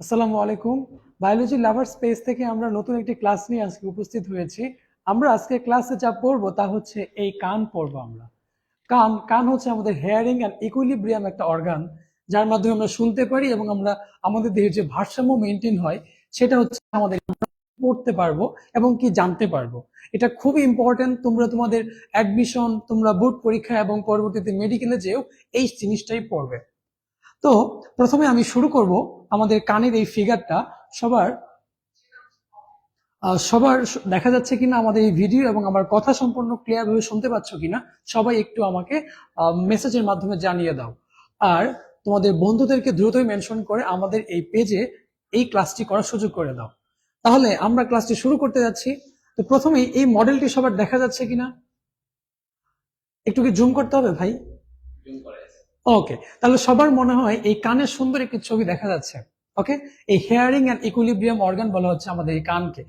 আসসালামু আলাইকুম। বায়োলজি লাভার স্পেস থেকে আমরা নতুন একটি ক্লাস নিয়ে আজকে উপস্থিত হয়েছি। আমরা আজকে ক্লাসে যা পড়ব তা হচ্ছে এই কান পড়ব আমরা। কান কান হচ্ছে আমাদের হেয়ারিং অ্যান্ড ইকুইলিব্রিয়াম একটা অর্গান যার মাধ্যমে আমরা শুনতে পারি এবং আমরা আমাদের দেহের যে ভারসাম্য মেনটেন হয়, সেটা হচ্ছে আমাদের পড়তে পারব এবং কি জানতে পারব। এটা খুবই ইম্পর্টেন্ট তোমরা তোমাদের অ্যাডমিশন তোমরা বোর্ড পরীক্ষা এবং পরবর্তীতে মেডিকেলে যেও, এই জিনিসটাই পড়বে। তো প্রথমে আমি শুরু করব আমাদের কানের এই ফিগারটা সবার সবার দেখা যাচ্ছে কিনা আমাদের এই ভিডিও এবং আমার কথা সম্পূর্ণ ক্লিয়ার ভাবে শুনতে পাচ্ছ কিনা, সবাই একটু আমাকে মেসেজের মাধ্যমে জানিয়ে দাও। আর তোমাদের বন্ধুদেরকে দ্রুতই মেনশন করে আমাদের এই পেজে এই ক্লাসটি করার সুযোগ করে দাও। তাহলে আমরা ক্লাসটি শুরু করতে যাচ্ছি। তো প্রথমেই এই মডেলটি সবার দেখা যাচ্ছে কিনা? একটু কি জুম করতে হবে ভাই। ওকে তাহলে সবার মনে হয় এই কানের সুন্দর একটি ছবি দেখা যাচ্ছে। ওকে এই হেয়ারিং অ্যান্ড ইকুইলিব্রিয়াম অর্গান বলা হচ্ছে আমাদের এই কানকে।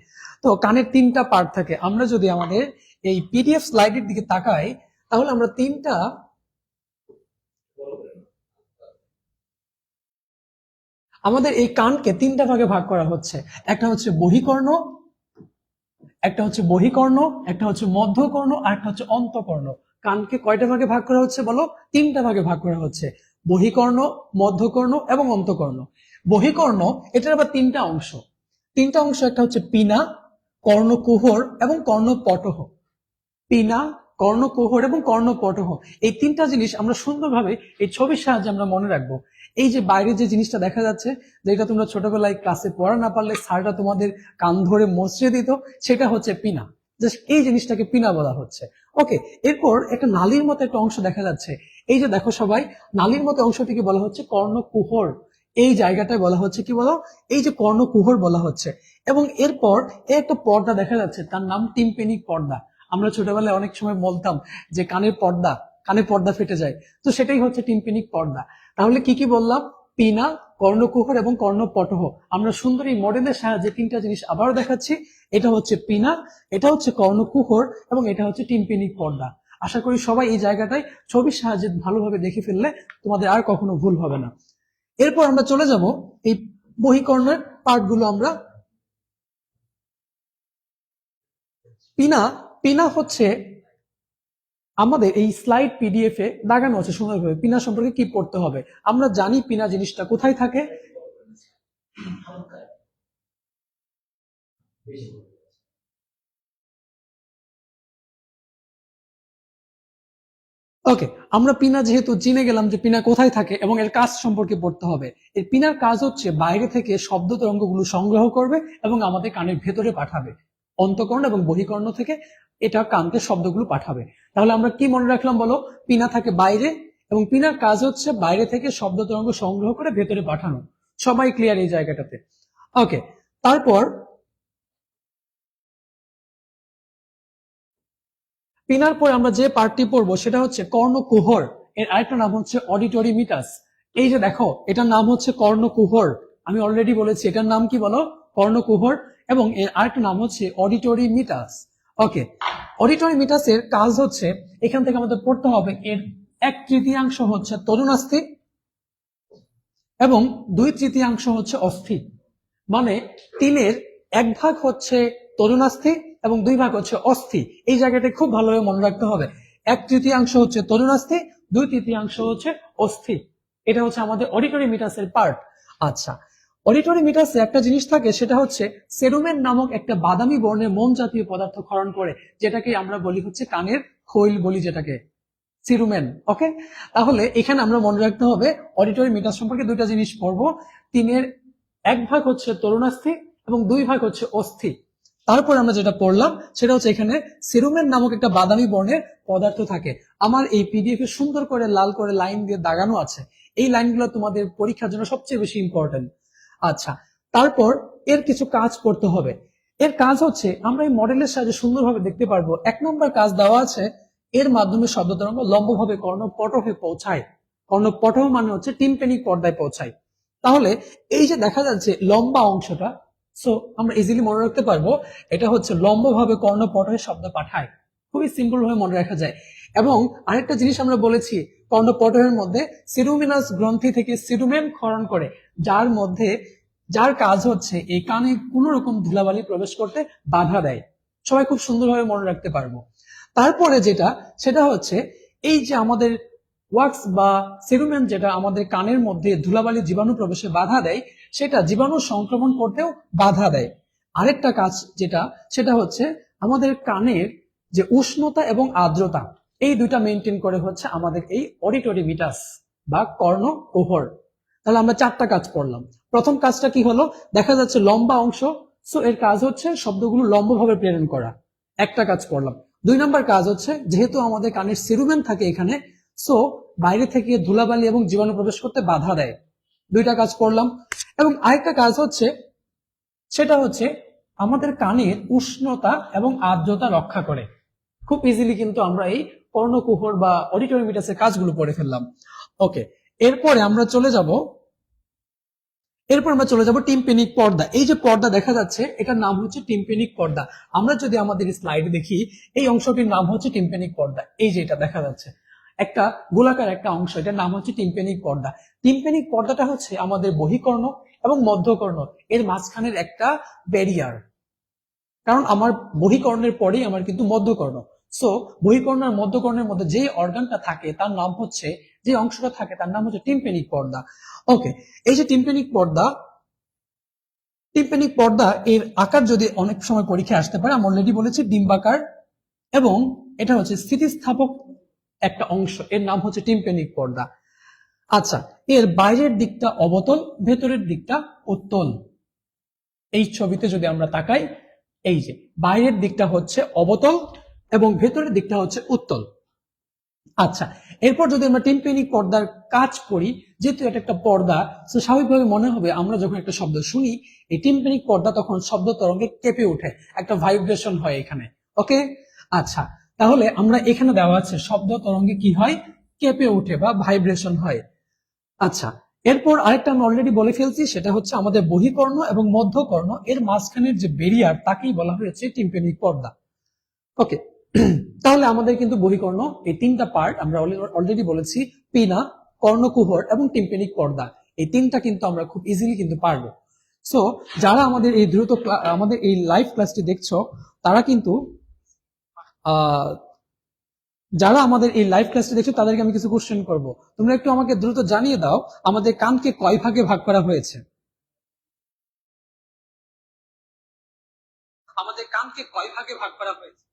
তো কানের তিনটা পার্ট থাকে। আমরা যদি আমাদের এই পিডিএফ স্লাইডের দিকে তাকাই তাহলে আমরা তিনটা আমাদের এই কানকে তিনটা ভাগে ভাগ করা হচ্ছে। একটা হচ্ছে বহিকর্ণ, একটা হচ্ছে বহিকর্ণ, একটা হচ্ছে মধ্যকর্ণ, আর একটা হচ্ছে অন্তকর্ণ। কানকে কয়টা ভাগে ভাগ করা হচ্ছে বলো? তিনটা ভাগে ভাগ করা হচ্ছে। বহিকর্ণ, মধ্যকর্ণ এবং অন্তকর্ণ। বহিকর্ণ, এটার আবার তিনটা অংশ। তিনটা অংশ, একটা হচ্ছে পিনা, কর্ণকুহর এবং কর্ণপটহ। পিনা কর্ণকুহর এবং কর্ণপটহ। এই তিনটা জিনিস আমরা সুন্দরভাবে এই ছবির সাহায্যে আমরা মনে রাখব। এই যে বাইরে যে জিনিসটা দেখা যাচ্ছে, যেটা তোমরা ছোটবেলায় ক্লাসে পড়া না পারলে স্যাররা তোমাদের কান ধরে মসজিদে দিত, সেটা হচ্ছে পিনা। জাস্ট এই জিনিসটাকে পিনা বলা হচ্ছে। ওকে, এরপর একটা নালীর মতো একটা অংশ দেখা যাচ্ছে। এই যে দেখো সবাই, নালীর মতো অংশটিকে বলা হচ্ছে কর্ণকুহর। এই জায়গাটায় বলা হচ্ছে কি বলো? এই যে কর্ণকুহর বলা হচ্ছে। এবং এরপর একটা পর্দা দেখা যাচ্ছে, তার নাম টিম্পেনিক পর্দা। আমরা ছোটবেলায় অনেক সময় বলতাম যে কানের পর্দা কানে পর্দা ফেটে যায়। তো সেটাই হচ্ছে টিম্পেনিক পর্দা। তাহলে কি কি বললাম? পিনা, কর্ণকুহর এবং কর্ণপটহ। আমরা সুন্দর এই মডেলের সাহায্যে তিনটা জিনিস আবারও দেখাচ্ছি। এটা হচ্ছে পিনা, এটা হচ্ছে কর্ণকুহর এবং এটা হচ্ছে টিম্পেনিক পর্দা। আশা করি সবাই এই জায়গাটায় ছবির সাহায্যে ভালোভাবে দেখে ফেললে তোমাদের আর কখনো ভুল হবে না। এরপর আমরা চলে যাব এই বহিকর্ণের পার্টগুলো আমরা। পিনা পিনা হচ্ছে আমাদের এই স্লাইড পিডিএফ এ দাগানো আছে সুন্দরভাবে পিনা সম্পর্কে কি পড়তে হবে? আমরা জানি পিনা জিনিসটা কোথায় থাকে। ওকে আমরা পিনা যেহেতু চিনে গেলাম যে পিনা কোথায় থাকে এবং এর কাজ সম্পর্কে পড়তে হবে এর পিনার কাজ হচ্ছে বাইরে থেকে শব্দ তরঙ্গগুলো সংগ্রহ করবে এবং আমাদের কানের ভেতরে পাঠাবে। অন্তকর্ণ এবং বহিকর্ণ থেকে এটা কানকে শব্দগুলো পাঠাবে। তাহলে আমরা কি মনে রাখলাম বলো? পিনা থাকে বাইরে এবং পিনার কাজ হচ্ছে বাইরে থেকে শব্দ তরঙ্গ সংগ্রহ করে ভেতরে পাঠানো। সবাই ক্লিয়ার এই জায়গাটাতে। ওকে তারপর পিনার পর আমরা যে পার্টটি পড়ব সেটা হচ্ছে কর্ণকুহর। এর আরেকটা নাম হচ্ছে অডিটরি মিটাস এই যে দেখো, এটার নাম হচ্ছে কর্ণকুহর। আমি অলরেডি বলেছি, এটার নাম কি বলো? কর্ণকুহর। এবং এর আরেকটা নাম হচ্ছে অডিটরি মিটাস ওকে অডিটরি মিটাসের কাজ হচ্ছে, এখান থেকে আমাদের পড়তে হবে, এর এক তৃতীয়াংশ হচ্ছে তরুণাস্থি এবং দুই তৃতীয়াংশ হচ্ছে অস্থি। মানে তিনের এক ভাগ হচ্ছে তরুণাস্থি এবং দুই ভাগ হচ্ছে অস্থি। এই জায়গাটা খুব ভালোভাবে মনে রাখতে হবে। এক তৃতীয়াংশ হচ্ছে তরুণাস্থি, দুই তৃতীয়াংশ হচ্ছে অস্থি। এটা হচ্ছে আমাদের অডিটরি মিটাসের পার্ট আচ্ছা অডিটরি মিটাসে একটা জিনিস থাকে, সেটা হচ্ছে সেরুমেন নামক একটা বাদামি বর্ণের মোম জাতীয় পদার্থ ক্ষরণ করে, যেটাকে আমরা বলি হচ্ছে কানের খৈল বলি যেটাকে। সিরুমেন, ওকে? তাহলে এখানে আমরা মনে রাখতে হবে অডিটরি মিটাস সম্পর্কে দুইটা জিনিস পড়ব। তিনের এক ভাগ হচ্ছে তরুণাস্থি এবং দুই ভাগ হচ্ছে অস্থি। তারপর আমরা যেটা পড়লাম, সেটা হচ্ছে এখানে সিরুমেন নামক একটা বাদামি বর্ণের পদার্থ থাকে। আমার এই পিডিএফ সুন্দর করে লাল করে লাইন দিয়ে দাগানো আছে। এই লাইনগুলো তোমাদের পরীক্ষার জন্য সবচেয়ে বেশি ইম্পর্টেন্ট আচ্ছা তারপর এর কিছু কাজ করতে হবে। এর কাজ হচ্ছে, আমরা এই মডেলের সাহায্যে সুন্দরভাবে দেখতে পারব, এক নম্বর কাজ দেওয়া আছে, এর মাধ্যমে শব্দ তরঙ্গ লম্বভাবে কর্ণপটহে পৌঁছায়। কর্ণপটহ মানে হচ্ছে টিম্পেনিক পর্দায় পৌঁছায়। তাহলে, এই যে দেখা যাচ্ছে লম্বা অংশটা সো আমরা ইজিলি মনে রাখতে পারব, এটা হচ্ছে লম্বভাবে কর্ণপটহে শব্দ পাঠায়। খুবই সিম্পল ভাবে মনে রাখা যায়। এবং আরেকটা জিনিস আমরা বলেছি কর্ণপটহের মধ্যে সিরুমিনাস গ্রন্থি থেকে সিরুমেন ক্ষরণ করে, যার মধ্যে, যার কাজ হচ্ছে এই কানে কোনো রকম ধুলাবালি প্রবেশ করতে বাধা দেয়। সবাই খুব সুন্দরভাবে মনে রাখতে পারব। তারপরে যেটা, সেটা হচ্ছে এই যে আমাদের ওয়াক্স বা সেরুমেন যেটা আমাদের কানের মধ্যে ধুলাবালি জীবাণু প্রবেশে বাধা দেয়, সেটা জীবাণু সংক্রমণ করতেও বাধা দেয়। আরেকটা কাজ যেটা, সেটা হচ্ছে আমাদের কানের যে উষ্ণতা এবং আর্দ্রতা এই দুইটা মেনটেন করে হচ্ছে আমাদের এই অডিটরি ভিটাস বা কর্ণ কোহর তাহলে আমরা চারটা কাজ করলাম। প্রথম কাজটা কি হলো? দেখা যাচ্ছে লম্বা অংশ সো এর কাজ হচ্ছে শব্দগুলো লম্বভাবে প্রেরণ করা। একটা কাজ করলাম। দুই নম্বর কাজ হচ্ছে, যেহেতু আমাদের কানের সিরুমেন থাকে এখানে সো বাইরে থেকে ধুলাবালি এবং জীবাণু প্রবেশ করতে বাধা দেয়। দুইটা কাজ করলাম। এবং আরেকটা কাজ হচ্ছে, সেটা হচ্ছে আমাদের কানের উষ্ণতা এবং আর্দ্রতা রক্ষা করে। খুব ইজিলি কিন্তু আমরা এই কর্ণকুহর বা অডিটোরিমিটাসের কাজগুলো করে ফেললাম। ওকে এরপরে আমরা চলে যাব, এরপর আমরা চলে যাব টিম্পেনিক পর্দা। এই যে পর্দা দেখা যাচ্ছে, এটার নাম হচ্ছে টিম্পেনিক পর্দা। আমরা যদি আমাদের স্লাইডে দেখি, এই অংশটির নাম হচ্ছে টিম্পেনিক পর্দা। এই যে এটা দেখা যাচ্ছে, একটা গোলাকার একটা অংশ, এটার নাম হচ্ছে টিম্পেনিক পর্দা। টিম্পেনিক পর্দাটা হচ্ছে আমাদের বহিকর্ণ এবং মধ্যকর্ণ। এর মাঝখানের একটা ব্যারিয়ার কারণ আমার বহিকর্ণের পরেই আমার কিন্তু মধ্যকর্ণ। সো বহিকর্ণ আর মধ্যকর্ণের মধ্যে যে অর্গানটা থাকে, তার নাম হচ্ছে, যে অংশটা থাকে, তার নাম হচ্ছে টিম্পেনিক পর্দা। ওকে এই যে টিম্পেনিক পর্দা টিম্পেনিক পর্দা এর আকার যদি অনেক সময় পরীক্ষায় আসতে পারে আমি অলরেডি বলেছি ডিম্বাকার, এবং এটা হচ্ছে স্থিতিস্থাপক একটা অংশ, এর নাম হচ্ছে টিম্পেনিক পর্দা। আচ্ছা এর বাইরের দিকটা অবতল, ভেতরের দিকটা উত্তল। এই ছবিতে যদি আমরা তাকাই, এই যে, বাইরের দিকটা হচ্ছে অবতল এবং ভেতরের দিকটা হচ্ছে উত্তল। আচ্ছা এরপর যদি আমরা টিম্পেনিক পর্দার কাজ করি, যেহেতু এটা একটা পর্দা, তো স্বাভাবিকভাবে মনে হবে আমরা যখন একটা শব্দ শুনি, এই টিম্পেনিক পর্দা তখন শব্দ তরঙ্গে কেঁপে ওঠে, একটা ভাইব্রেশন হয় এখানে। ওকে? আচ্ছা তাহলে আমরা এখানে দেওয়া আছে শব্দ তরঙ্গে কি হয়? কেঁপে ওঠে বা ভাইব্রেশন হয়। আচ্ছা এরপর আরেকটা আমি অলরেডি বলে ফেলছি, সেটা হচ্ছে আমাদের বহিকর্ণ এবং মধ্যকর্ণ, এর মাঝখানের যে বেরিয়ার তাকেই বলা হয়েছে টিম্পেনিক পর্দা। ওকে তাহলে আমাদের কিন্তু বহিকর্ণ এই তিনটা পার্ট আমরা অলরেডি বলেছি, পিনা, কর্ণকুহর এবং টিম্পেনিক পর্দা। এই তিনটা কিন্তু আমরা খুব ইজিলি কিন্তু পারব। সো যারা আমাদের এই দ্রুত আমাদের এই লাইভ ক্লাসটি দেখছ, তারা কিন্তু যারা আমাদের এই লাইভ ক্লাসটি দেখছ, তাদেরকে আমি কিছু কোশ্চেন করব। তোমরা একটু আমাকে দ্রুত জানিয়ে দাও, আমাদের কানকে কয় ভাগে ভাগ করা হয়েছে? আমাদের কানকে কয় ভাগে ভাগ করা হয়েছে?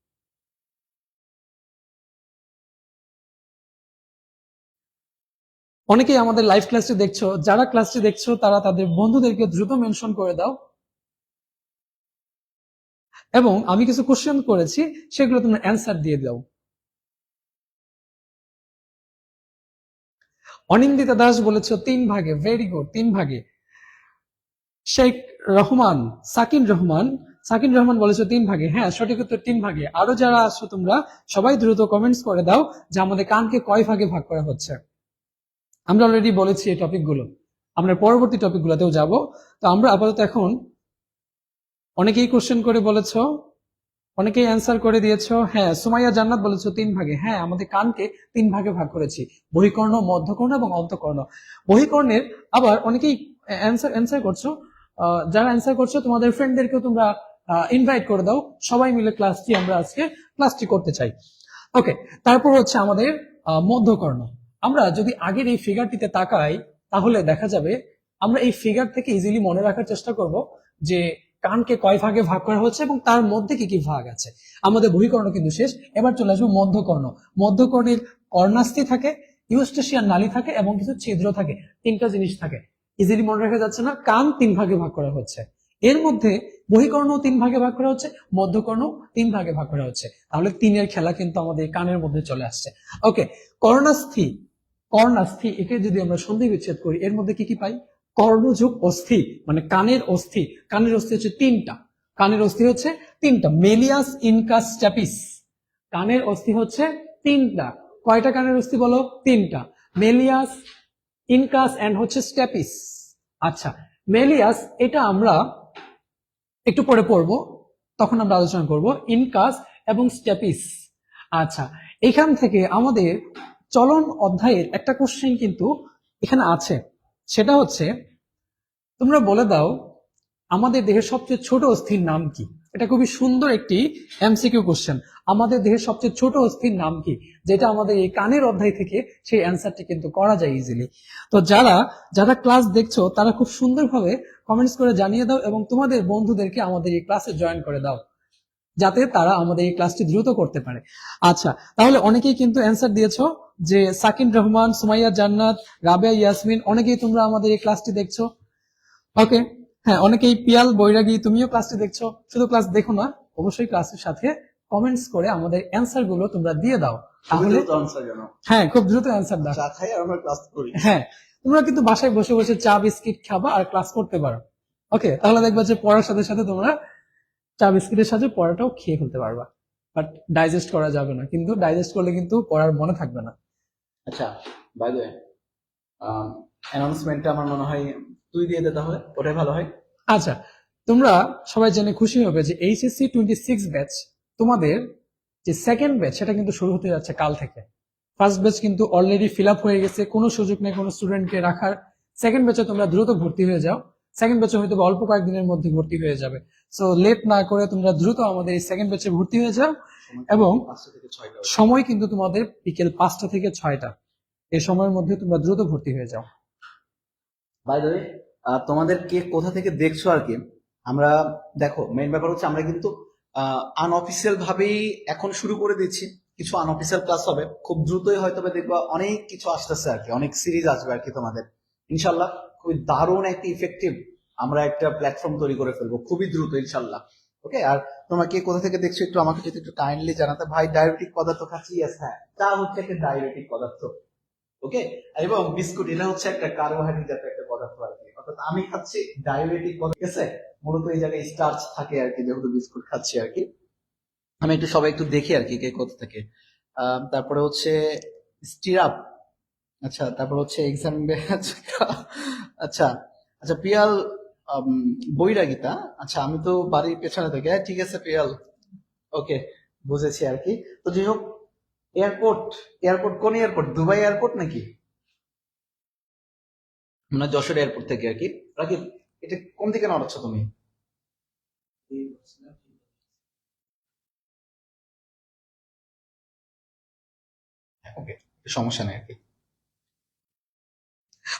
অনেকেই আমাদের লাইভ ক্লাসটি দেখছ, যারা ক্লাসটি দেখছ, তারা তাদের বন্ধুদেরকে দ্রুত মেনশন করে দাও। এবং আমি কিছু কোশ্চেন করেছি, সেগুলো তোমরা অ্যান্সার দিয়ে দাও। অনিন্দিতা দাস বলেছ, তিন ভাগে ভেরি গুড তিন ভাগে। শেখ রহমান, সাকিন রহমান সাকিন রহমান বলেছ তিন ভাগে। হ্যাঁ সঠিক উত্তর তিন ভাগে। আরও যারা আছো তোমরা, সবাই দ্রুত কমেন্টস করে দাও, যে আমাদের কানকে কয় ভাগে ভাগ করা হচ্ছে। আমরা অলরেডি বলেছি এই টপিকগুলো আমরা পরবর্তী টপিকগুলোতেও যাব। তো আমরা আপাতত এখন অনেকেই কোশ্চেন করে বলেছ, অনেকেই অ্যান্সার করে দিয়েছ। হ্যাঁ সুমাইয়া জান্নাত বলেছ তিন ভাগে। হ্যাঁ আমাদের কানকে তিন ভাগে ভাগ করেছি। বহিকর্ণ, মধ্যকর্ণ এবং অন্তকর্ণ। বহিকর্ণের আবার অনেকেই অ্যান্সার অ্যান্সার করছ। যারা অ্যান্সার করছ, তোমাদের ফ্রেন্ডদেরকেও তোমরা ইনভাইট করে দাও। সবাই মিলে ক্লাসটি আমরা আজকে ক্লাসটি করতে চাই। ওকে তারপর হচ্ছে আমাদের মধ্যকর্ণ। আমরা যদি আগের এই ফিগারটিতে তাকাই, তাহলে দেখা যাবে আমরা এই ফিগার থেকে ইজিলি মনে রাখার চেষ্টা করব যে কানকে কয় ভাগে ভাগ করা হচ্ছে এবং তার মধ্যে কি কি ভাগ আছে। আমাদের বহিকর্ণ কিন্তু শেষ। এবার চলে আসব মধ্যকর্ণ। মধ্যকর্ণের কর্ণাস্থি থাকে ইউস্টেশিয়ান নালী থাকে এবং কিছু ছিদ্র থাকে, তিনটা জিনিস থাকে। ইজিলি মনে রাখা যাচ্ছে না, কান তিন ভাগে ভাগ করা হচ্ছে। এর মধ্যে বহিকর্ণ তিন ভাগে ভাগ করা হচ্ছে মধ্যকর্ণ তিন ভাগে ভাগ করা হচ্ছে। তাহলে তিনের খেলা কিন্তু আমাদের কানের মধ্যে চলে আসছে। ওকে কর্ণাস্থি। কর্ণাস্থি একে যদি আমরা সন্ধি বিচ্ছেদ করি, এর মধ্যে কি কি পাই? কর্ণযোগ অস্থি মানে কানের অস্থি। কানের অস্থি হচ্ছে তিনটা। কানের অস্থি হচ্ছে তিনটা। Malleus incus stapes. কানের অস্থি হচ্ছে তিনটা। কয়টা কানের অস্থি বলো? তিনটা। মেলিয়াস ইনকাস এন্ড হচ্ছে স্ট্যাপিস। আচ্ছা মেলিয়াস, এটা আমরা একটু পরে পড়ব। তখন আমরা আলোচনা করব ইনকাস এবং স্টেপিস আচ্ছা এখান থেকে আমাদের চলন অধ্যায়ের একটা কোশ্চেন কিন্তু এখানে আছে। সেটা হচ্ছে, তোমরা বলে দাও, আমাদের দেহের সবচেয়ে ছোট অস্থির নাম কি? এটা খুবই সুন্দর একটি এমসিকিউ কোশ্চেন আমাদের দেহের সবচেয়ে ছোট অস্থির নাম কি? যেটা আমাদের এই কানের অধ্যায় থেকে সেই অ্যান্সারটি কিন্তু করা যায় ইজিলি তো যারা যারা ক্লাস দেখছ, তারা খুব সুন্দরভাবে কমেন্টস করে জানিয়ে দাও এবং তোমাদের বন্ধুদেরকে আমাদের এই ক্লাসে জয়েন করে দাও। যাতে তারা আমাদের এই ক্লাসটি দ্রুত করতে পারে। আচ্ছা তাহলে অনেকেই কিন্তু অ্যান্সার দিয়েছ। যে সাকিন রহমান সুমাইয়া জান্নাত রাবেয়া ইয়াসমিন অনেকেই তোমরা আমাদের এই ক্লাসটি দেখছ। ওকে হ্যাঁ অনেকেই পিয়াল বৈরাগী তুমিও ক্লাসটি দেখছ। শুধু ক্লাস দেখো না অবশ্যই ক্লাসের সাথে কমেন্টস করে আমাদের অ্যান্সারগুলো তোমরা দিয়ে দাও। তাহলে হ্যাঁ খুব দ্রুত অ্যান্সার দাও। আমরা ক্লাস করি। হ্যাঁ তোমরা কিন্তু বাসায় বসে বসে চা বিস্কিট খাবা আর ক্লাস করতে পারো। ওকে তাহলে দেখবা যে পড়ার সাথে সাথে তোমরা চা বিস্কিটের সাথে পড়াটাও খেয়ে ফেলতে পারবা। বাট ডাইজেস্ট করা যাবে না। কিন্তু ডাইজেস্ট করলে কিন্তু পড়ার মনে থাকবে না। আচ্ছা বাই দ্য অ্যানাউন্সমেন্টটা আমার মনে হয় তুই দিয়ে দে তাহলে, ওটাই ভালো হয়। আচ্ছা তোমরা সবাই জেনে খুশি হবে যে এইচএসসি টোয়েন্টি সিক্স ব্যাচ তোমাদের যে সেকেন্ড ব্যাচ সেটা কিন্তু শুরু হতে যাচ্ছে কাল থেকে। ফার্স্ট ব্যাচ কিন্তু অলরেডি ফিল আপ হয়ে গেছে, কোনো সুযোগ নেই কোনো স্টুডেন্টকে রাখার। সেকেন্ড ব্যাচে তোমরা দ্রুত ভর্তি হয়ে যাও। সেকেন্ড ব্যাচে হয়তো অল্প কয়েকদিনের মধ্যে ভর্তি হয়ে যাবে। সো লেট না করে তোমরা দ্রুত আমাদের এই সেকেন্ড ব্যাচে ভর্তি হয়ে যাও। এবং সময় কিন্তু তোমাদের বিকেল পাঁচটা থেকে ছয়টা। এই সময়ের মধ্যে তোমরা দ্রুত ভর্তি হয়ে যাও। বাই দ্য তোমাদের কে কোথা থেকে দেখছ আর কি? আমরা দেখো মেইন ব্যাপার হচ্ছে আমরা কিন্তু আনঅফিসিয়াল ভাবেই এখন শুরু করে দিচ্ছি। কিছু আনঅফিসিয়াল ক্লাস হবে। খুব দ্রুতই হয়তো দেখবা অনেক কিছু আসতেছে আর কি। অনেক সিরিজ আসবে আর কি তোমাদের। ইনশাল্লাহ খুবই দারুণ একটা ইফেক্টিভ আমরা একটা প্ল্যাটফর্ম তৈরি করে ফেলব। খুবই দ্রুত ইনশাল্লাহ ওকে আর তোমরা কে কোথা থেকে দেখছ একটু আমাকে যদি একটু কাইন্ডলি জানাতে। ভাই ডায়াবেটিক পদার্থ খাচ্ছি, yes হ্যাঁ। চা হচ্ছে একটা ডায়াবেটিক পদার্থ। ওকে এবং বিস্কুট, এটা হচ্ছে একটা কার্বোহাইড্রেট জাতীয় একটা পদার্থ আর কি। অর্থাৎ আমি খাচ্ছি ডায়াবেটিক পদার্থ। মূলত এই জায়গায় স্টার্চ থাকে আর কি, যেহেতু বিস্কুট খাচ্ছি আর কি। আমি একটু সবাই একটু দেখি আর কি কে কোথা থেকে। তারপরে হচ্ছে স্টিরাপ আচ্ছা তারপর হচ্ছে এক্সাম আচ্ছা আচ্ছা পিয়াল বৈরাগীতা? আচ্ছা আমি তো বাড়ির পেছনে থেকে। হ্যাঁ, ঠিক আছে পিয়াল। ওকে বুঝেছি আর কি। তো যাই হোক এয়ারপোর্ট এয়ারপোর্ট কোন এয়ারপোর্ট? দুবাই এয়ারপোর্ট নাকি? মানে যশোর এয়ারপোর্ট থেকে আর কি। রাকিব এটা কোন দিকে নড়াচ্ছ তুমি? ওকে সমস্যা নেই আর কি।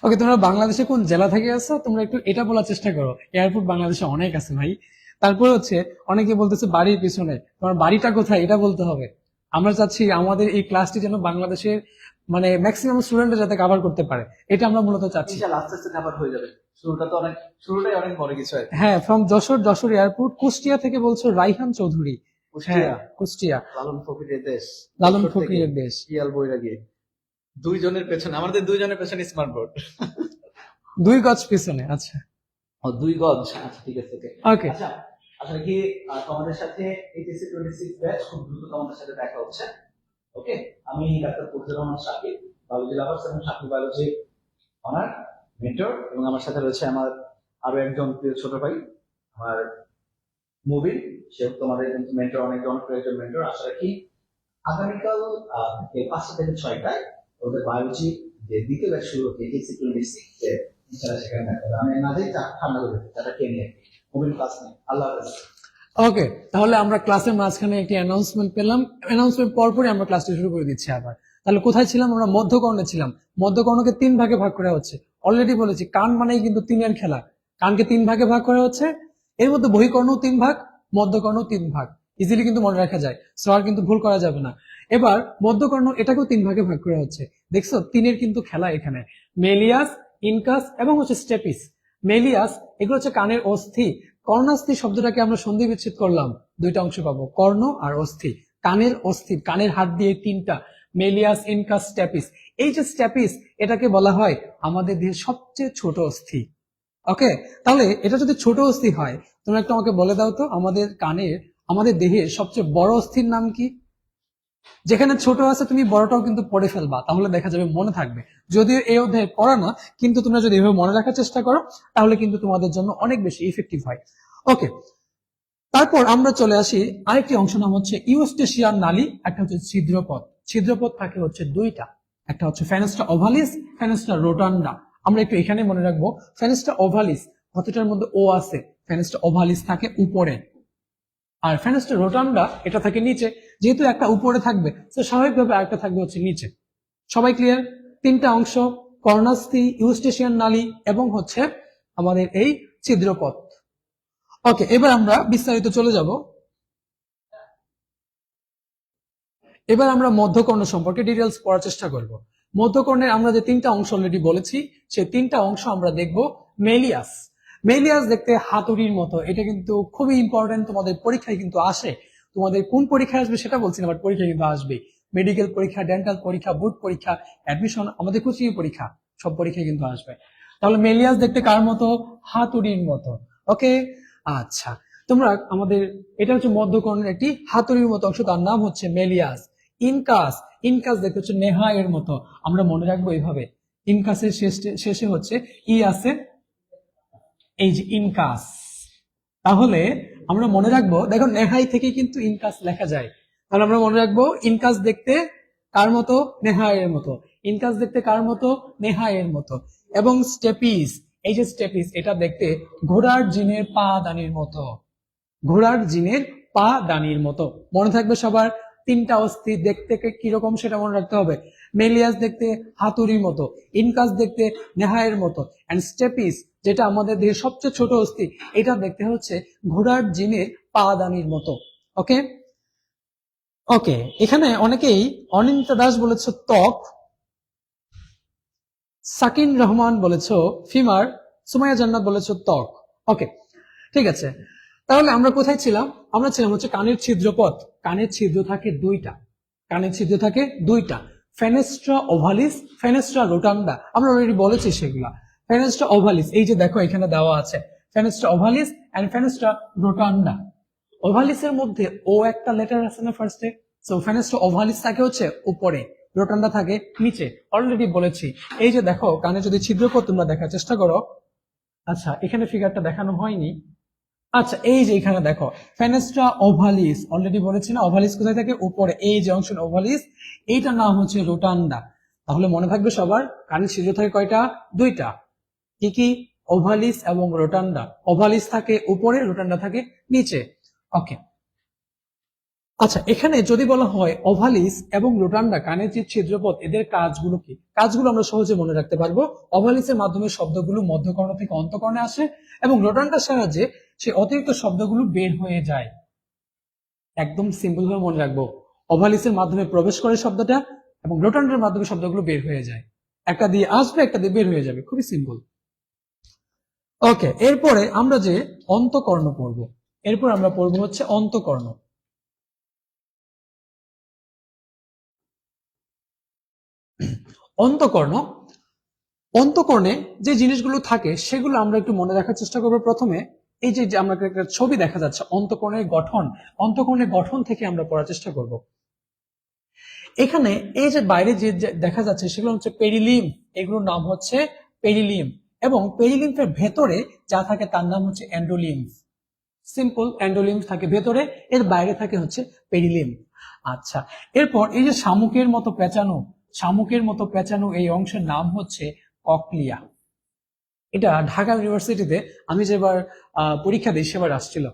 ওকে তোমরা বাংলাদেশে কোন জেলা থেকে আছো? তোমরা একটু এটা বলার চেষ্টা করো। এয়ারপোর্ট বাংলাদেশে অনেক আছে ভাই। তারপর হচ্ছে অনেকে বলতেছে বাড়ির পিছনে। তোমার বাড়িটা কোথায়? এটা বলতে হবে। আমরা চাচ্ছি আমাদের এই ক্লাসটি যেন বাংলাদেশের মানে ম্যাক্সিমাম স্টুডেন্টরা যাতে কভার করতে পারে। এটা আমরা মূলত চাচ্ছি। আস্তে আস্তে খাবার হয়ে যাবে। শুরুটা তো অনেক শুরুটাই অনেক বড় কিছু হ্যাঁ ফ্রম যশোর যশোর এয়ারপোর্ট কুষ্টিয়া থেকে বলছো রাইহান চৌধুরী। কুষ্টিয়া। হ্যাঁ কুষ্টিয়া। লালন ফকিরের দেশ। লালন ফকিরের দেশ। পিয়াল বৈরাগী। দুইজনের পেছনে আমাদের দুইজনের পেছনে স্মার্ট বোর্ড দুই গজ পেছনে আচ্ছা। ও দুই গজ আচ্ছা ঠিক আছে। ওকে আচ্ছা আসলে কি তোমাদের সাথে এইচএসসি টোয়েন্টি সিক্স ব্যাচ খুব দ্রুত তোমাদের সাথে দেখা হচ্ছে ওকে আমি doctor Fazlur Rahman Shakib biology lovers এবং শাকিব বায়োলজি অনার মেন্টর এবং আমার সাথে রয়েছে আমার আরও একজন প্রিয় ছোট ভাই আমার মুবিন সে তোমাদের কিন্তু মেন্টর অনেক জনপ্রিয় একজন মেন্টর আশা রাখি আগামীকাল পাঁচটা থেকে ছয়টায় ওদের বায়োলজি যে দ্বিতীয় ব্যাচ শুরু হচ্ছে এইচএসসি টোয়েন্টি সিক্স ইনশাআল্লাহ সেখানে দেখা আমি চা ঠান্ডা করে নিয়ে মুবিন ক্লাস নেই। আল্লাহ হাফেজ। ওকে তাহলে আমরা ক্লাসের মাঝখানে একটি অ্যানাউন্সমেন্ট পেলাম। অ্যানাউন্সমেন্ট পরপরই আমরা ক্লাসটি শুরু করে দিচ্ছি আবার। তাহলে কোথায় ছিলাম? আমরা মধ্যকর্ণে ছিলাম। মধ্যকর্ণকে তিন ভাগে ভাগ করা হচ্ছে। অলরেডি বলেছি, কান মানেই কিন্তু তিনের খেলা। কানকে তিন ভাগে ভাগ করা হচ্ছে। এর মধ্যে বহিকর্ণ তিন ভাগ মধ্যকর্ণ তিন ভাগ। ইজিলি কিন্তু মনে রাখা যায়। সো আর কিন্তু ভুল করা যাবে না। এবার মধ্যকর্ণ এটাকেও তিন ভাগে ভাগ করা হচ্ছে। দেখছ? তিনের কিন্তু খেলা এখানে। মেলিয়াস, ইনকাস এবং হচ্ছে স্টেপিস। মেলিয়াস, এগুলো হচ্ছে কানের অস্থি। কর্ণাস্থি শব্দটাকে আমরা সন্ধি বিচ্ছেদ করলাম। দুইটা অংশ পাবো। কর্ণ আর অস্থি। কানের অস্থি, কানের হাত দিয়ে তিনটা। মেলিয়াস, ইনকাস স্ট্যাপিস এই যে স্ট্যাপিস এটাকে বলা হয় আমাদের দেহের সবচেয়ে ছোট অস্থি। ওকে তাহলে এটা যদি ছোট অস্থি হয়, তোমরা একটু আমাকে বলে দাও তো, আমাদের কানের আমাদের দেহের সবচেয়ে বড় অস্থির নাম কি? যেখানে ছোট আছে, তুমি বড়টাও কিন্তু পড়ে ফেলবা। তাহলে দেখা যাবে মনে থাকবে। যদিও এই অধ্যায় পড়া না, কিন্তু তোমরা যদি এভাবে মনে রাখার চেষ্টা করো, তাহলে কিন্তু তোমাদের জন্য অনেক বেশি ইফেক্টিভ হয়। ওকে তারপর আমরা চলে আসি আরেকটি অংশ, নাম হচ্ছে ইউস্টেশিয়ান নালী, একটা হচ্ছে ছিদ্রপথ। ছিদ্রপথ থাকে হচ্ছে দুইটা। একটা হচ্ছে ফেনেস্টা ওভালিস, ফেনেস্টা রোটান্ডা। আমরা একটু এখানে মনে রাখব, ফেনেস্টা ওভালিস, কতটার মধ্যে ও আছে? ফেনেস্টা ওভালিস থাকে উপরে। আর ফেনেস্টা রোটান্ডা এটা থাকে নিচে। যেহেতু একটা উপরে থাকবে, তো স্বাভাবিকভাবে আরেকটা থাকবে হচ্ছে নিচে। সবাই ক্লিয়ার তিনটা অংশ, কর্ণাস্থি, ইউস্টেশিয়ান নালী এবং হচ্ছে আমাদের এই ছিদ্রপথ। ওকে এবার আমরা বিস্তারিত চলে যাব। এবার আমরা মধ্যকর্ণ সম্পর্কে ডিটেলস পড়ার চেষ্টা করব। মধ্যকর্ণের আমরা যে তিনটা অংশ অলরেডি বলেছি, সেই তিনটা অংশ আমরা দেখব মেলিয়াস। মেলিয়াস দেখতে হাতুড়ির মতো। এটা কিন্তু খুবই ইম্পর্টেন্ট তোমাদের পরীক্ষায় কিন্তু আসে। তোমাদের কোন পরীক্ষায় আসবে সেটা বলছি না বাট পরীক্ষা কিন্তু আসবে মেডিকেল পরীক্ষা ডেন্টাল পরীক্ষা বোর্ড পরীক্ষা অ্যাডমিশন আমাদের কোচিং পরীক্ষা, সব পরীক্ষায় কিন্তু আসবে। তাহলে মেলিয়াস দেখতে কার মতো? হাতুড়ির মতো। ওকে? আচ্ছা। তোমরা আমাদের, এটা হচ্ছে মধ্যকর্ণের একটি হাতুড়ির মতো অংশ, তার নাম হচ্ছে মেলিয়াস। ইনকাস। ইনকাস দেখতে হচ্ছে নেহা এর মতো। আমরা মনে রাখব এইভাবে ইনকাসের শেষে শেষে হচ্ছে ই আছে এই যে ইনকাস, তাহলে আমরা মনে রাখব, দেখো নেহাই থেকে কিন্তু ইনকাস লেখা যায়। তাহলে আমরা মনে রাখব, ইনকাস দেখতে কার মতো? নেহা এর মতো। ইনকাস দেখতে কার মতো? নেহা এর মতো। এবং স্টেপিস, এই যে স্টেপিস, এটা দেখতে ঘোড়ার জিনের পা দানির মতো। ঘোড়ার জিনের পা দানির মতো। মনে থাকবে সবার, তিনটা অস্থি দেখতে কীরকম সেটা মনে রাখতে হবে। মেলিয়াস দেখতে হাতুড়ির মতো। ইনকাস দেখতে নেহায়ের মতো। অ্যান্ড স্টেপিস যেটা আমাদের দেহের সবচেয়ে ছোট অস্থি, এটা দেখতে হচ্ছে ঘোড়ার জিনের পা দানির মতো, ওকে? ওকে, এখানে অনেকেই অনিন্দিতা দাস বলেছ ত্বক, সাকিন রহমান বলেছ ফিমার, সুমাইয়া জান্নাত বলেছ ত্বক, ওকে? ঠিক আছে, তাহলে আমরা কোথায় ছিলাম? আমরা ছিলাম হচ্ছে কানের ছিদ্রপথ, কানের ছিদ্র থাকে দুইটা, কানের ছিদ্র থাকে দুইটা, ফেনেস্ট্রা ওভালিস, ফেনেস্ট্রা রোটান্ডা, আমরা অলরেডি বলেছি সেগুলা। ফেনেস্ট্রা ওভালিস এই যে দেখো এখানে দেওয়া আছে fenestra ovalis and fenestra rotunda ওভালিসের মধ্যে ও একটা লেটার আছে না ফার্স্টে সো ফেনেস্ট্রা ওভালিস থাকে হচ্ছে উপরে রোটান্ডা থাকে নিচে। অলরেডি বলেছি। এই যে দেখো, কানে যদি ছিদ্রপথ তোমরা দেখার চেষ্টা করো। আচ্ছা এখানে ফিগারটা দেখানো হয়নি। আচ্ছা এই যে এখানে দেখো ফেনেস্ট্রা ওভালিস অলরেডি বলেছি না ওভালিস কোথায় থাকে? উপরে। এই যে অংশ ওভালিস এইটার নাম হচ্ছে রোটান্ডা তাহলে মনে থাকবে সবার, কানে ছিদ্র থাকে কয়টা? দুইটা। কি কি? ওভালিস এবং রোটান্ডা ওভালিস থাকে উপরে রোটান্ডা থাকে নিচে। ওকে আচ্ছা এখানে যদি বলা হয় ওভালিস এবং রোটান্ডা কানের যে ছিদ্রপথ, এদের কাজগুলো কি? কাজগুলো আমরা সহজে মনে রাখতে পারব। ওভালিসের মাধ্যমে শব্দগুলো মধ্যকর্ণ থেকে অন্তকর্ণে আসে এবং রোটান্ডার সাহায্যে সে অতিরিক্ত শব্দগুলো বের হয়ে যায়। একদম সিম্পল ভাবে মনে রাখব। ওভালিসের মাধ্যমে প্রবেশ করে শব্দটা এবং রোটান্ডার মাধ্যমে শব্দগুলো বের হয়ে যায়। একটা দিয়ে আসবে, একটা দিয়ে বের হয়ে যাবে। খুবই সিম্পল ওকে এরপরে আমরা যে অন্তকর্ণ পড়ব। এরপর আমরা পড়ব হচ্ছে অন্তকর্ণ। অন্তকর্ণ। অন্তকর্ণে যে জিনিসগুলো থাকে, সেগুলো আমরা একটু মনে রাখার চেষ্টা করব প্রথমে। এই যে আমরা একটা ছবি দেখা যাচ্ছে অন্তকর্ণের গঠন। অন্তকর্ণের গঠন থেকে আমরা পড়ার চেষ্টা করব। এখানে এই যে বাইরে যে দেখা যাচ্ছে, সেগুলো হচ্ছে পেরিলিম। এগুলোর নাম হচ্ছে পেরিলিম। এবং পেরিলিম্ফের ভেতরে যা থাকে তার নাম হচ্ছে অ্যান্ডোলিম্ফ। সিম্পল অ্যান্ডোলিম্ফ থাকে ভেতরে, এর বাইরে থাকে হচ্ছে পেরিলিম আচ্ছা এরপর এই যে শামুকের মতো পেঁচানো, শামুকের মতো পেঁচানো এই অংশের নাম হচ্ছে ককলিয়া। এটা ঢাকা ইউনিভার্সিটিতে আমি যেবার পরীক্ষা দিই সেবার আসছিল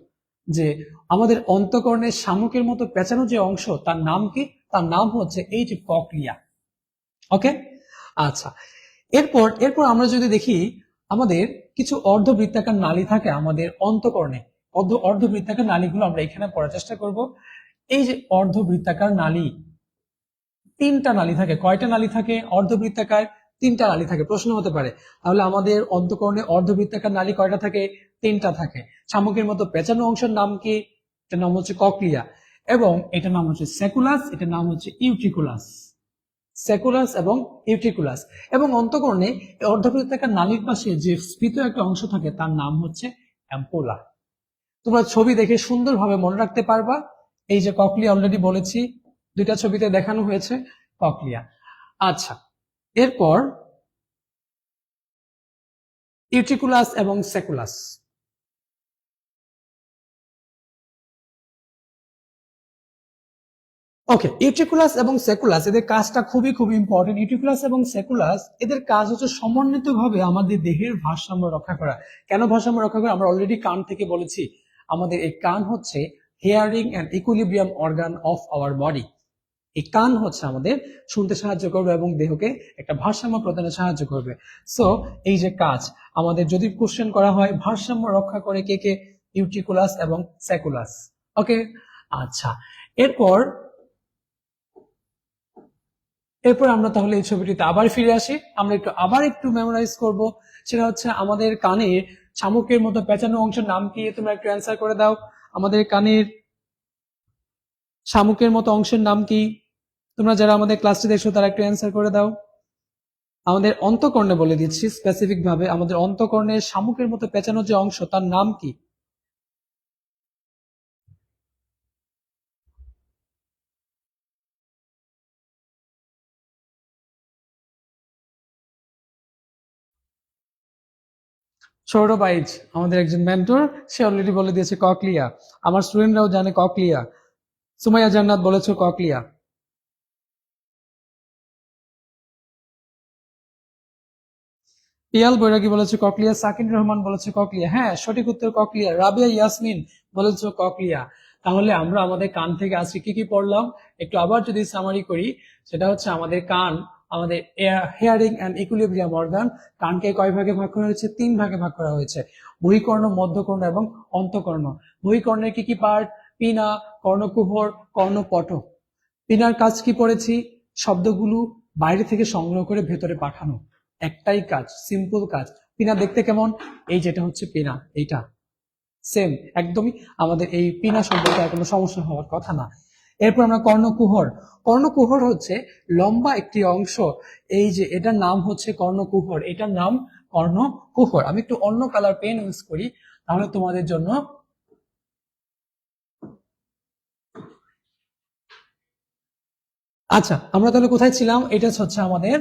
যে আমাদের অন্তকর্ণের শামুকের মতো পেঁচানো যে অংশ, তার নাম কি? তার নাম হচ্ছে এই যে ককলিয়া। ওকে আচ্ছা এরপর এরপর আমরা যদি দেখি আমাদের কিছু অর্ধবৃত্তাকার নালী থাকে আমাদের অন্তকরণে। অর্ধ, অর্ধবৃত্তাকার নালীগুলো আমরা এখানে পড়ার চেষ্টা করব। এই যে অর্ধবৃত্তাকার নালী, তিনটা নালী থাকে। কয়টা নালী থাকে অর্ধবৃত্তাকার? তিনটা নালী থাকে। প্রশ্ন হতে পারে। তাহলে আমাদের অন্তকর্ণে অর্ধবৃত্তাকার নালী কয়টা থাকে? তিনটা থাকে। শামুকের মতো পেঁচানো অংশের নাম কি? এটার নাম হচ্ছে ককলিয়া এবং এটার নাম হচ্ছে সেকুলাস, এটার নাম হচ্ছে ইউট্রিকুলাস। সেকুলাস এবং ইউট্রিকুলাস এবং অন্তকর্ণে এই অর্ধবৃত্তাকার নালীর পাশে যে স্ফীত একটা অংশ থাকে, তার নাম হচ্ছে অ্যাম্পোলা। তোমরা ছবি দেখে সুন্দরভাবে মনে রাখতে পারবা। এই যে ককলিয়া অলরেডি বলেছি, দুইটা ছবিতে দেখানো হয়েছে ককলিয়া। আচ্ছা এরপর ইউট্রিকুলাস এবং সেকুলাস। ওকে ইউট্রিকুলাস এবং সেকুলাস এদের কাজটা খুবই খুবই ইম্পর্টেন্ট ইউট্রিকুলাস এবং সেকুলাস এদের কাজ হচ্ছে সমন্বিতভাবে আমাদের দেহের ভারসাম্য রক্ষা করা। কেন ভারসাম্য রক্ষা করা? আমরা অলরেডি কান থেকে বলেছি, আমাদের এই কান হচ্ছে hearing and equilibrium organ of our body এই কান হচ্ছে আমাদের শুনতে সাহায্য করবে এবং দেহকে একটা ভারসাম্য প্রদানে সাহায্য করবে। সো এই যে কাজ, আমাদের যদি কোশ্চেন করা হয়, ভারসাম্য রক্ষা করে কে কে? ইউট্রিকুলাস এবং সেকুলাস ওকে আচ্ছা এরপর এরপর আমরা তাহলে এই ছবিটিতে আবার ফিরে আসি। আমরা একটু আবার একটু মেমোরাইজ করব। সেটা হচ্ছে আমাদের কানের শামুকের মতো পেঁচানো অংশের নাম কি তোমরা একটু অ্যান্সার করে দাও। আমাদের কানের শামুকের মতো অংশের নাম কি, তোমরা যারা আমাদের ক্লাসটি দেখছ তারা একটু অ্যান্সার করে দাও। আমাদের অন্তকর্ণে বলে দিচ্ছি স্পেসিফিক ভাবে, আমাদের অন্তকর্ণের শামুকের মতো পেঁচানো যে অংশ তার নাম কি? সৌরভ আইজ, আমাদের একজন মেন্টর সে অলরেডি বলে দিয়েছে ককলিয়া। আমার স্টুডেন্টরাও জানে ককলিয়া। সুমাইয়া জান্নাত বলেছ ককলিয়া। পিয়াল বৈরাগী বলেছে ককলিয়া সাকিন রহমান বলেছে ককলিয়া। হ্যাঁ সঠিক উত্তর ককলিয়া। রাবিয়া ইয়াসমিন বলেছে ককলিয়া। তাহলে আমরা আমাদের কান থেকে আজকে কি কি পড়লাম? একটু আবার যদি সামারি করি, সেটা হচ্ছে আমাদের কান আমাদের হেয়ারিং অ্যান্ড ইকুইলিব্রিয়াম অর্গান কানকে কয় ভাগে ভাগ করা হয়েছে? তিন ভাগে ভাগ করা হয়েছে। বহিকর্ণ, মধ্যকর্ণ এবং অন্তকর্ণ। বহিকর্ণের কি কি পার্ট পিনা, কর্ণকুহর, কর্ণপট। পিনার কাজ কি পড়েছি? শব্দগুলো বাইরে থেকে সংগ্রহ করে ভেতরে পাঠানো। একটাই কাজ সিম্পল কাজ। পিনা দেখতে কেমন? এই যেটা হচ্ছে পিনা, এইটা। সেম একদমই আমাদের এই পিনা সম্পর্কে কোনো সমস্যা হওয়ার কথা না। এরপর আমরা কর্ণকুহর। কর্ণকুহর হচ্ছে লম্বা একটি অংশ। এই যে এটার নাম হচ্ছে কর্ণকুহর। এটার নাম কর্ণকুহর। আমি একটু অন্য কালার পেন ইউজ করি, তাহলে তোমাদের জন্য আচ্ছা আমরা তাহলে কোথায় ছিলাম? এটা হচ্ছে আমাদের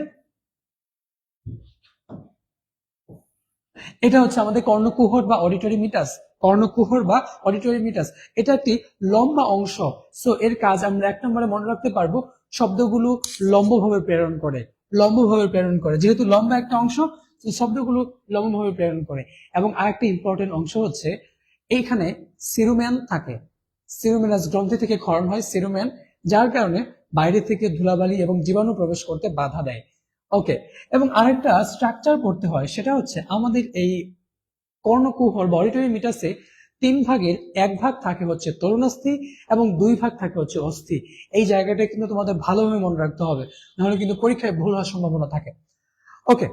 এটা হচ্ছে আমাদের কর্ণকুহর বা অডিটরি মিটাস কর্ণকুহর বা অডিটরি মিটাস এটা একটি লম্বা অংশ। সো এর কাজ আমরা এক নম্বরে মনে রাখতে পারব, শব্দগুলো লম্বভাবে প্রেরণ করে, লম্বভাবে প্রেরণ করে। যেহেতু লম্বা একটা অংশ শব্দগুলো লম্বভাবে প্রেরণ করে। এবং আরেকটা ইম্পর্টেন্ট অংশ হচ্ছে, এইখানে সিরুম্যান থাকে। সিরুমেনাস গ্রন্থি থেকে ক্ষরণ হয় সিরুম্যান, যার কারণে বাইরে থেকে ধুলাবালি এবং জীবাণু প্রবেশ করতে বাধা দেয়। ওকে এবং আরেকটা স্ট্রাকচার পড়তে হয়, সেটা হচ্ছে আমাদের এই কর্ণকুহর বা মিটাসে তিন ভাগের এক ভাগ থাকে হচ্ছে তরুণাস্থি এবং দুই ভাগ থাকে হচ্ছে অস্থি। এই জায়গাটা কিন্তু তোমাদের ভালোভাবে মনে রাখতে হবে, নাহলে কিন্তু পরীক্ষায় ভুল হওয়ার সম্ভাবনা থাকে। ওকে,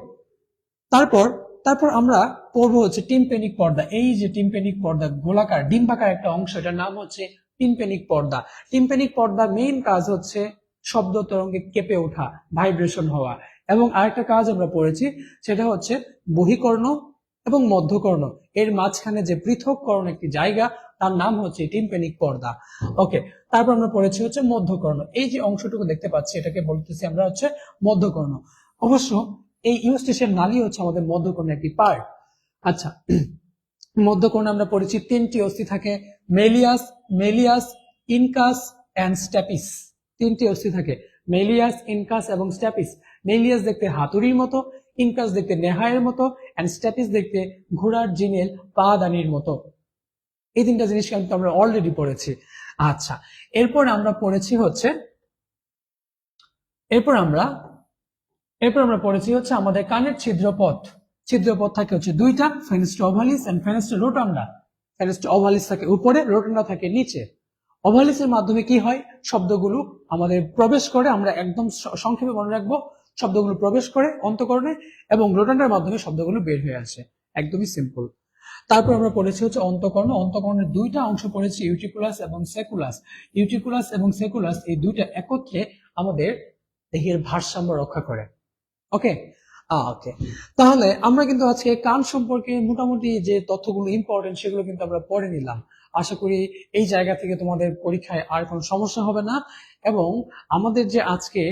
তারপর তারপর আমরা পড়ব হচ্ছে টিম্পেনিক পর্দা। এই যে টিম্পেনিক পর্দা গোলাকার, ডিম্বাকার একটা অংশ, এটার নাম হচ্ছে টিমপেনিক পর্দা। টিম্পেনিক পর্দার মেইন কাজ হচ্ছে শব্দ তরঙ্গে কেঁপে ওঠা ভাইব্রেশন হওয়া। এবং আরেকটা কাজ আমরা পড়েছি, সেটা হচ্ছে বহিকর্ণ এবং মধ্যকর্ণ। এর মাঝখানে যে পৃথককরণ একটি জায়গা, তার নাম হচ্ছে টিম্পেনিক পর্দা। ওকে, তারপর আমরা পড়েছি হচ্ছে মধ্যকর্ণ। এই যে অংশটুকু দেখতে পাচ্ছি, এটাকে বলতেছি আমরা হচ্ছে মধ্যকর্ণ। অবশ্য এই ইউস্টেশন নালী হচ্ছে আমাদের মধ্যকর্ণের একটি পার্ট। আচ্ছা মধ্যকর্ণে আমরা পড়েছি তিনটি অস্থি থাকে, malleus malleus, incus, and stapes. তিনটি অস্থি থাকে, মেলিয়াস, ইনকাস এবং স্ট্যাপিস। মেলিয়াস দেখতে হাতুড়ির মতো ইনকাস দেখতে নেহায়ের মতো অ্যান্ড স্ট্যাপিস দেখতে ঘোড়ার জিনের পা দানির মতো। এই তিনটা জিনিস কিন্তু আমরা অলরেডি পড়েছি। আচ্ছা এরপর আমরা পড়েছি হচ্ছে, এরপর আমরা এরপর আমরা পড়েছি হচ্ছে আমাদের কানের ছিদ্রপথ। ছিদ্রপথ থাকে হচ্ছে দুইটা, ফেনিস্ট ওভালিস এন্ড ফেনিস্ট রোটান্ডা। ফেনিস্ট ওভালিস থাকে উপরে, রোটান্ডা থাকে নিচে। ওভালিসের মাধ্যমে কি হয়? শব্দগুলো আমাদের প্রবেশ করে, আমরা একদম সংক্ষেপে মনে রাখব শব্দগুলো প্রবেশ করে, অন্তকরণে এবং রোটান্ডার মাধ্যমে শব্দগুলো বের হয়ে আসে। একদমই সিম্পল তারপর আমরা পড়েছি হচ্ছে অন্তকর্ণ। অন্তকর্ণের দুইটা অংশ পড়েছি ইউটিকুলাস এবং সেকুলাস। ইউটিকুলাস এবং সেকুলাস এই দুইটা একত্রে আমাদের দেহের ভারসাম্য রক্ষা করে। ওকে ওকে তাহলে আমরা কিন্তু আজকে কান সম্পর্কে মোটামুটি যে তথ্যগুলো ইম্পর্টেন্ট সেগুলো কিন্তু আমরা পড়ে নিলাম। আশা করি এই জায়গা থেকে তোমাদের পরীক্ষায় আর কোনো সমস্যা হবে না। এবং আমাদের যে আজকে,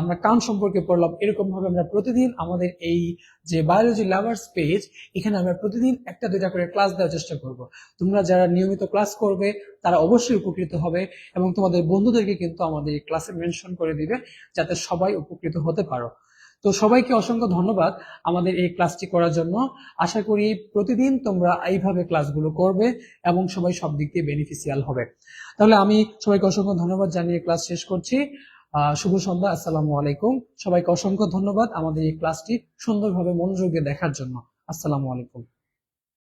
আমরা কান সম্পর্কে পড়লাম এরকম ভাবে আমরা প্রতিদিন আমাদের এই যে বায়োলজি লাভার্স পেজ এখানে আমরা প্রতিদিন একটা দুইটা করে ক্লাস দেওয়ার চেষ্টা করব। তোমরা যারা নিয়মিত ক্লাস করবে, তারা অবশ্যই উপকৃত হবে এবং তোমাদের বন্ধুদেরকে কিন্তু আমাদের এই ক্লাসে মেনশন করে দিবে, যাতে সবাই উপকৃত হতে পারো। তো সবাইকে অসংখ্য ধন্যবাদ আমাদের এই ক্লাসটি করার জন্য। আশা করি প্রতিদিন তোমরা এইভাবে ক্লাসগুলো করবে এবং সবাই সব দিক দিয়ে বেনিফিশিয়াল হবে। তাহলে আমি সবাইকে অসংখ্য ধন্যবাদ জানিয়ে ক্লাস শেষ করছি। শুভ সন্ধ্যা, আসসালামু আলাইকুম। সবাইকে অসংখ্য ধন্যবাদ আমাদের এই ক্লাসটি সুন্দরভাবে মনোযোগ দেখার জন্য। আসসালামু আলাইকুম।